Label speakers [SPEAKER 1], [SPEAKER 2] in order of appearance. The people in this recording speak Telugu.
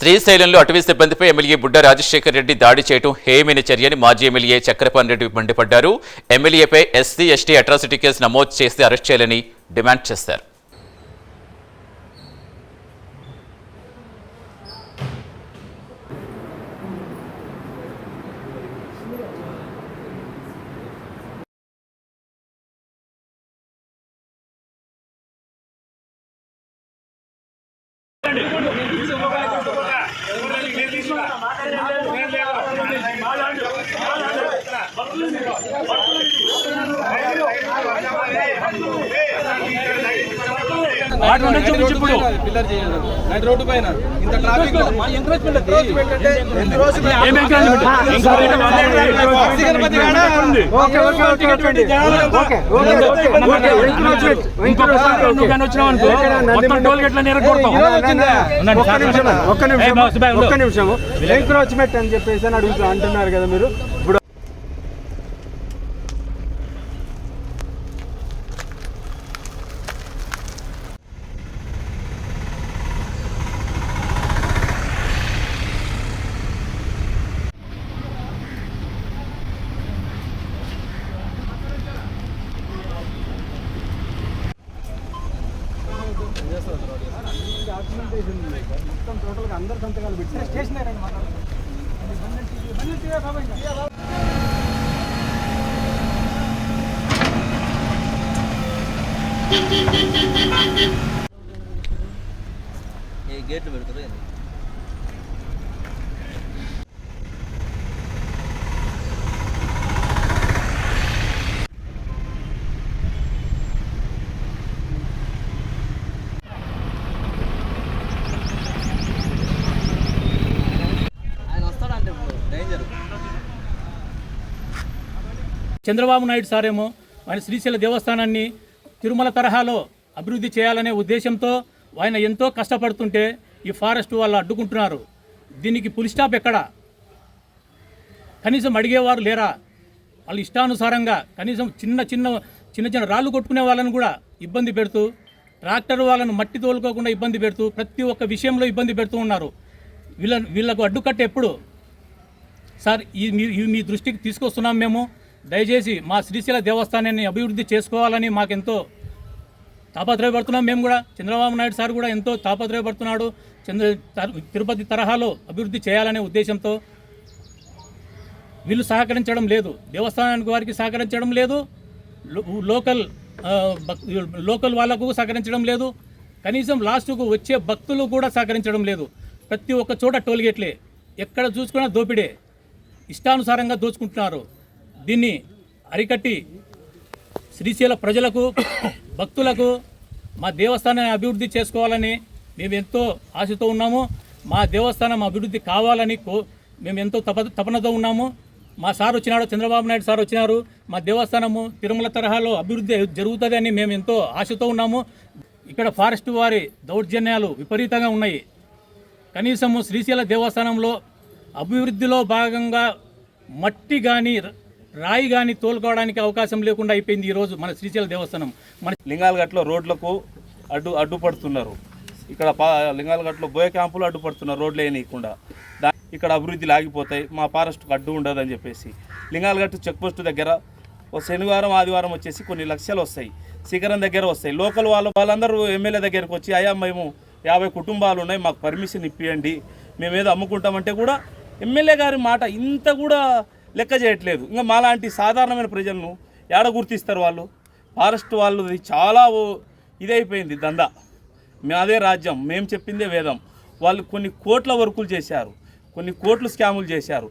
[SPEAKER 1] శ్రీశైలంలో అటవీ సిబ్బందిపై ఎమ్మెల్యే బుడ్డ రాజశేఖర్ రెడ్డి దాడి చేయడం హేమైన చర్యని మాజీ ఎమ్మెల్యే చక్రపాణి రెడ్డి మండిపడ్డారు. ఎమ్మెల్యేపై ఎస్సీ ఎస్టీ అట్రాసిటీ కేసు నమోదు చేసి అరెస్ట్ చేయాలని డిమాండ్ చేశారు.
[SPEAKER 2] భక్తులు భక్తులు వాటి నుండి చూపించు ఇప్పుడు
[SPEAKER 3] రోడ్డు పైన. ఇంత ట్రాఫిక్
[SPEAKER 4] ఒక్క నిమిషం. ఒక్క నిమిషం. ఎంక్రోచ్మెంట్ అని చెప్పేసి అని అడుగుతూ అంటున్నారు కదా మీరు. ఇప్పుడు మొత్తం టోటల్గా అందరు సంతకాలు పెట్టి స్టేషన్
[SPEAKER 3] ఏ గేట్లు పెడతారు ఏంది? ఆయన వస్తాడంటే ఇప్పుడు డేంజర్
[SPEAKER 2] చంద్రబాబు నాయుడు సారేమో ఆయన శ్రీశైల దేవస్థానాన్ని తిరుమల తరహాలో అభివృద్ధి చేయాలనే ఉద్దేశంతో ఆయన ఎంతో కష్టపడుతుంటే ఈ ఫారెస్ట్ వాళ్ళు అడ్డుకుంటున్నారు. దీనికి పులి స్టాప్ ఎక్కడ? కనీసం అడిగేవారు లేరా? వాళ్ళు ఇష్టానుసారంగా కనీసం చిన్న చిన్న చిన్న చిన్న రాళ్ళు కొట్టుకునే వాళ్ళని కూడా ఇబ్బంది పెడుతూ ట్రాక్టర్ వాళ్ళను మట్టి తోలుకోకుండా ఇబ్బంది పెడుతూ ప్రతి ఒక్క విషయంలో ఇబ్బంది పెడుతూ ఉన్నారు. వీళ్ళ వీళ్ళకు అడ్డుకట్ట ఎప్పుడు? సార్ ఈ మీ ఇవి మీ దృష్టికి తీసుకొస్తున్నాం మేము. దయచేసి మా శ్రీశైల దేవస్థానాన్ని అభివృద్ధి చేసుకోవాలని మాకెంతో తాపత్రయపడుతున్నాం మేము కూడా. చంద్రబాబు నాయుడు సార్ కూడా ఎంతో తాపత్రయపడుతున్నాడు. చంద్ర తిరుపతి తరహాలో అభివృద్ధి చేయాలనే ఉద్దేశంతో వీళ్ళు సహకరించడం లేదు. దేవస్థానానికి వారికి సహకరించడం లేదు. లోకల్ భక్- లోకల్ వాళ్ళకు సహకరించడం లేదు. కనీసం లాస్ట్కు వచ్చే భక్తులు కూడా సహకరించడం లేదు. ప్రతి ఒక్క చోట టోల్గేట్లే. ఎక్కడ చూసుకున్నా దోపిడే. ఇష్టానుసారంగా దోచుకుంటున్నారు. దీన్ని అరికట్టి శ్రీశైల ప్రజలకు భక్తులకు మా దేవస్థానాన్ని అభివృద్ధి చేసుకోవాలని మేము ఎంతో ఆశతో ఉన్నాము. మా దేవస్థానం అభివృద్ధి కావాలని కో మేము ఎంతో తప తపనతో ఉన్నాము. మా సార్ వచ్చినాడు చంద్రబాబు నాయుడు సార్ వచ్చినారు. మా దేవస్థానము తిరుమల తరహాలో అభివృద్ధి జరుగుతుందని మేము ఎంతో ఆశతో ఉన్నాము. ఇక్కడ ఫారెస్ట్ వారి దౌర్జన్యాలు విపరీతంగా ఉన్నాయి. కనీసము శ్రీశైల దేవస్థానంలో అభివృద్ధిలో భాగంగా మట్టి కానీ రాయి కానీ తోలుకోవడానికి అవకాశం లేకుండా అయిపోయింది ఈరోజు మన శ్రీశైల దేవస్థానం. మన
[SPEAKER 5] లింగాలగట్లో రోడ్లకు అడ్డు అడ్డుపడుతున్నారు. ఇక్కడ పా లింగాలగట్లో బోయ క్యాంపులు అడ్డుపడుతున్నారు రోడ్లు వేయనీయకుండా. దా ఇక్కడ అభివృద్ధి లాగిపోతాయి మా ఫారెస్ట్కు అడ్డు ఉండదని చెప్పేసి. లింగాలగట్టు చెక్పోస్ట్ దగ్గర ఓ శనివారం ఆదివారం వచ్చేసి కొన్ని లక్షలు వస్తాయి. శిఖరం దగ్గర వస్తాయి. లోకల్ వాళ్ళు వాళ్ళందరూ ఎమ్మెల్యే దగ్గరికి వచ్చి అయ్యా మేము యాభై కుటుంబాలు ఉన్నాయి మాకు పర్మిషన్ ఇప్పియండి. మేము ఏదో అమ్ముకుంటామంటే కూడా ఎమ్మెల్యే గారి మాట ఇంత కూడా లెక్క చేయట్లేదు. ఇంకా మాలాంటి సాధారణమైన ప్రజలను ఏడ గుర్తిస్తారు వాళ్ళు? ఫారెస్ట్ వాళ్ళది చాలా ఓ- ఇదైపోయింది దందా. మాదే రాజ్యం. మేము చెప్పిందే వేదం. వాళ్ళు కొన్ని కోట్ల వర్కులు చేశారు. కొన్ని కోట్లు స్కాములు చేశారు.